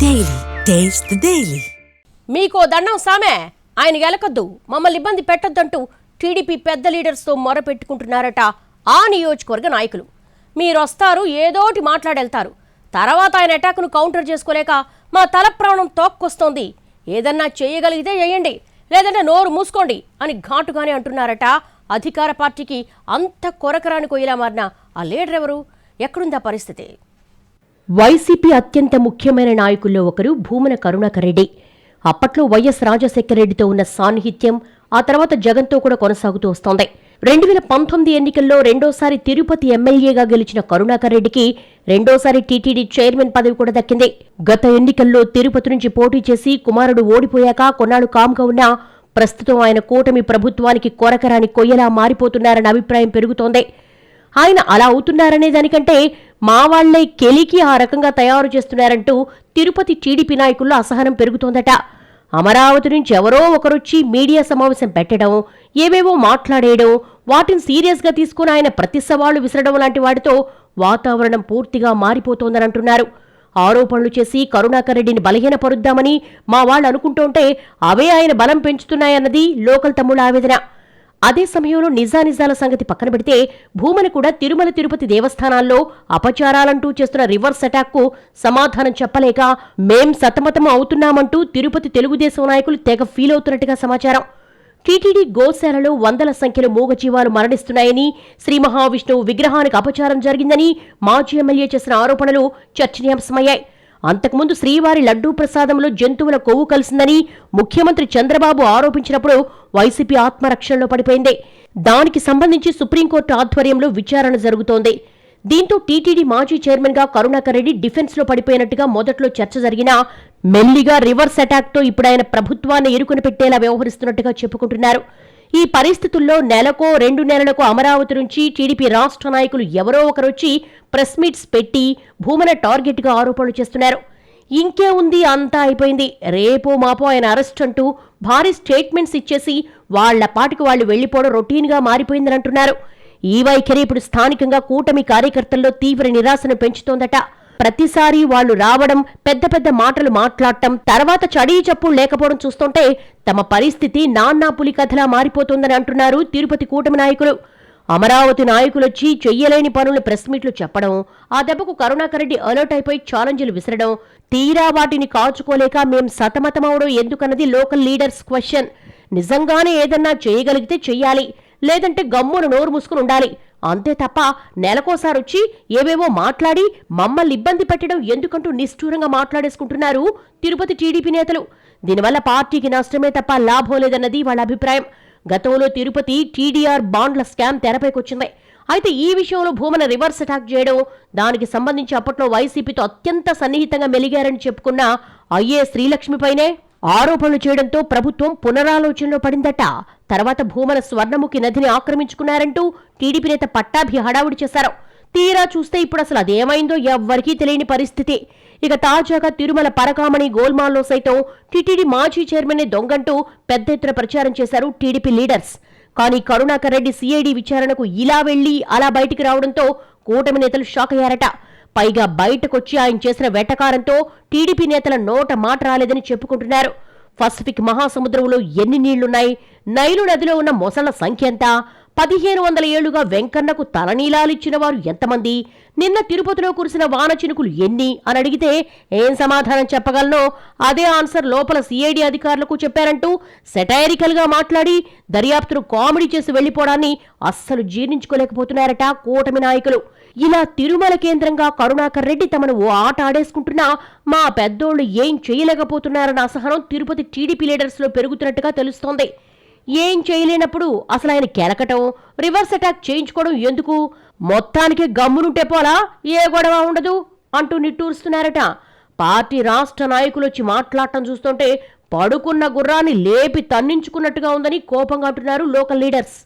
Daily taste the Daily. మీకో దండం సామే. ఆయన గెలకొద్దు మమ్మల్ని ఇబ్బంది పెట్టొద్దంటూ టీడీపీ పెద్ద లీడర్స్తో మొరపెట్టుకుంటున్నారట ఆ నియోజకవర్గ నాయకులు. మీరొస్తారు ఏదోటి మాట్లాడెళ్తారు. తర్వాత ఆయన అటాక్ను కౌంటర్ చేసుకోలేక మా తల ప్రాణం తోక్కొస్తోంది. ఏదన్నా చేయగలిగితే చేయండి లేదంటే నోరు మూసుకోండి అని ఘాటుగానే అంటున్నారట అధికార పార్టీకి అంత కొరకరాని కొయ్యలా మారిన ఆ లీడర్ ఎవరు ఎక్కడుందా పరిస్థితి? వైసీపీ అత్యంత ముఖ్యమైన నాయకుల్లో ఒకరు భూమన కరుణాకర్ రెడ్డి. అప్పట్లో వైఎస్ రాజశేఖరరెడ్డితో ఉన్న సాన్నిహిత్యం ఆ తర్వాత జగన్తో కూడా కొనసాగుతూ వస్తోంది. రెండు వేల పంతొమ్మిది ఎన్నికల్లో రెండోసారి తిరుపతి ఎమ్మెల్యేగా గెలిచిన కరుణాకర్ రెడ్డికి రెండోసారి టీటీడీ చైర్మన్ పదవి కూడా దక్కింది. గత ఎన్నికల్లో తిరుపతి నుంచి పోటీ చేసి కుమారుడు ఓడిపోయాక కొన్నాళ్ళు కామ్గా ఉన్న ప్రస్తుతం ఆయన కూటమి ప్రభుత్వానికి కొరకరాని కొయ్యలా మారిపోతున్నారన్న అభిప్రాయం పెరుగుతోంది. ఆయన అలా అవుతున్నారనే దానికంటే మా వాళ్ళే కెలికి ఆ రకంగా తయారు చేస్తున్నారంటూ తిరుపతి టీడీపీ నాయకుల్లో అసహనం పెరుగుతోందట. అమరావతి నుంచి ఎవరో ఒకరొచ్చి మీడియా సమావేశం పెట్టడం ఏవేవో మాట్లాడేయడం వాటిని సీరియస్గా తీసుకుని ఆయన ప్రతి సవాళ్ళు విసరడం లాంటి వాటితో వాతావరణం పూర్తిగా మారిపోతోందని అంటున్నారు. ఆరోపణలు చేసి కరుణాకర్ రెడ్డిని బలహీనపరుద్దామని మా వాళ్ళు అనుకుంటుంటే అవే ఆయన బలం పెంచుతున్నాయన్నది లోకల్ తమ్ముళ్ళ ఆవేదన. అదే సమయంలో నిజానిజాల సంగతి పక్కన పెడితే భూమన కూడా తిరుమల తిరుపతి దేవస్థానాల్లో అపచారాలంటూ చేస్తున్న రివర్స్ అటాక్కు సమాధానం చెప్పలేక మేం సతమతం అవుతున్నామంటూ తిరుపతి తెలుగుదేశం నాయకులు తెగ ఫీల్ అవుతున్నట్టుగా సమాచారం. టీటీడీ గోశాలలో వందల సంఖ్యలో మూగజీవాలు మరణిస్తున్నాయని శ్రీ మహావిష్ణువు విగ్రహానికి అపచారం జరిగిందని మాజీ ఎమ్మెల్యే చేసిన ఆరోపణలు చర్చనీయాంశమయ్యాయి. అంతకుముందు శ్రీవారి లడ్డూ ప్రసాదంలో జంతువుల కొవ్వు కలిసిందని ముఖ్యమంత్రి చంద్రబాబు ఆరోపించినప్పుడు వైసీపీ ఆత్మరక్షణలో పడిపోయింది. దానికి సంబంధించి సుప్రీంకోర్టు ఆధ్వర్యంలో విచారణ జరుగుతోంది. దీంతో టీటీడీ మాజీ చైర్మన్గా కరుణాకర్ రెడ్డి డిఫెన్స్లో పడిపోయినట్టుగా మొదట్లో చర్చ జరిగినా మెల్లిగా రివర్స్ అటాక్తో ఇప్పుడు ఆయన ప్రభుత్వాన్ని ఇరుకుని పెట్టేలా వ్యవహరిస్తున్నట్టుగా చెప్పుకుంటున్నారు. ఈ పరిస్థితుల్లో నెలకో రెండు నెలలకో అమరావతి నుంచి టీడీపీ రాష్ట్ర నాయకులు ఎవరో ఒకరొచ్చి ప్రెస్ మీట్స్ పెట్టి భూమన టార్గెట్గా ఆరోపణలు చేస్తున్నారు. ఇంకే ఉంది అంతా అయిపోయింది. రేపో మాపో ఆయన అరెస్ట్ అంటూ భారీ స్టేట్మెంట్స్ ఇచ్చేసి వాళ్ళ పాటికి వాళ్ళు వెళ్ళిపోవడం రొటీన్గా మారిపోయిందని అంటున్నారు. ఈ వైఖరి ఇప్పుడు స్థానికంగా కూటమి కార్యకర్తల్లో తీవ్ర నిరాశను పెంచుతోందట. ప్రతిసారి వాళ్ళు రావడం పెద్ద పెద్ద మాటలు మాట్లాడటం తర్వాత చడీ చప్పుడు లేకపోవడం చూస్తుంటే తమ పరిస్థితి నాన్నా పులి కథలా మారిపోతుందని అంటున్నారు తిరుపతి కూటమి నాయకులు. అమరావతి నాయకులొచ్చి చెయ్యలేని పనులు ప్రెస్ మీట్లు చెప్పడం ఆ దెబ్బకు కరుణాకర్ రెడ్డి అలర్ట్ అయిపోయి ఛాలెంజ్లు విసరడం తీరా వాటిని కాచుకోలేక మేం సతమతమవడం ఎందుకన్నది లోకల్ లీడర్స్ క్వశ్చన్. నిజంగానే ఏదన్నా చేయగలిగితే చెయ్యాలి. లేదంటే గమ్మున నోరు మూసుకుని ఉండాలి. అంతే తప్ప నెలకోసారి వచ్చి ఏవేవో మాట్లాడి మమ్మల్ని ఇబ్బంది పెట్టడం ఎందుకంటూ నిష్ఠూరంగా మాట్లాడేసుకుంటున్నారు తిరుపతి టీడీపీ నేతలు. దీనివల్ల పార్టీకి నష్టమే తప్ప లాభం లేదన్నది వాళ్ళ అభిప్రాయం. గతంలో తిరుపతి టీడీఆర్ బాండ్ల స్కామ్ తెరపైకొచ్చింది. అయితే ఈ విషయంలో భూమన రివర్స్ అటాక్ చేయడం దానికి సంబంధించి అప్పట్లో వైసీపీతో అత్యంత సన్నిహితంగా మెలిగారని చెప్పుకున్న అయ్యే శ్రీలక్ష్మిపైనే ఆరోపణలు చేయడంతో ప్రభుత్వం పునరాలోచనలో పడిందట. తర్వాత భూమన స్వర్ణముఖి నదిని ఆక్రమించుకున్నారంటూ టీడీపీ నేత పట్టాభి హడావుడి చేశారు. తీరా చూస్తే ఇప్పుడు అసలు అదేమైందో ఎవ్వరికీ తెలియని పరిస్థితి. ఇక తాజాగా తిరుమల పరకామణి గోల్మాల్లో సైతం టీటీడీ మాజీ చైర్మన్ దొంగంటూ పెద్ద ఎత్తున ప్రచారం చేశారు టీడీపీ లీడర్స్. కానీ కరుణాకర్ రెడ్డి సిఐడి విచారణకు ఇలా వెళ్ళి అలా బయటికి రావడంతో కూటమి నేతలు షాక్ అయ్యారట. పైగా బయటకొచ్చి ఆయన చేసిన వెటకారంతో టీడీపీ నేతల నోట మాట రాలేదని చెప్పుకుంటున్నారు. పసిఫిక్ మహాసముద్రంలో ఎన్ని నీళ్ళున్నాయి? నైలు నదిలో ఉన్న మొసళ్ళ సంఖ్య ఎంత? పదిహేను వందల ఏళ్ళుగా వెంకన్నకు తలనీలాలిచ్చిన వారు ఎంతమంది? నిన్న తిరుపతిలో కురిసిన వాన చినుకులు ఎన్ని? అని అడిగితే ఏం సమాధానం చెప్పగలనో? అదే ఆన్సర్ లోపల సిఐడి అధికారులకు చెప్పారంటూ సెటైరికల్గా మాట్లాడి దర్యాప్తును కామెడీ చేసి వెళ్ళిపోవడాన్ని అస్సలు జీర్ణించుకోలేకపోతున్నారట కూటమి నాయకులు. ఇలా తిరుమల కేంద్రంగా కరుణాకర్ రెడ్డి తమను ఓ ఆట ఆడేసుకుంటున్నా మా పెద్దోళ్ళు ఏం చేయలేకపోతున్నారన్న అసహనం తిరుపతి టీడీపీ లీడర్స్లో పెరుగుతున్నట్టుగా తెలుస్తోంది. ఏం చేయలేనప్పుడు అసలు ఆయన కెలకటం? రివర్స్ అటాక్ చేయించుకోవడం ఎందుకు? మొత్తానికి గమ్మునుంటే పోలా? ఏ గొడవ ఉండదు? అంటూ నిట్టూరుస్తున్నారట. పార్టీ రాష్ట్ర నాయకులు వచ్చి మాట్లాడటం చూస్తుంటే పడుకున్న గుర్రాన్ని లేపి తన్నించుకున్నట్టుగా ఉందని కోపంగా అంటున్నారు లోకల్ లీడర్స్.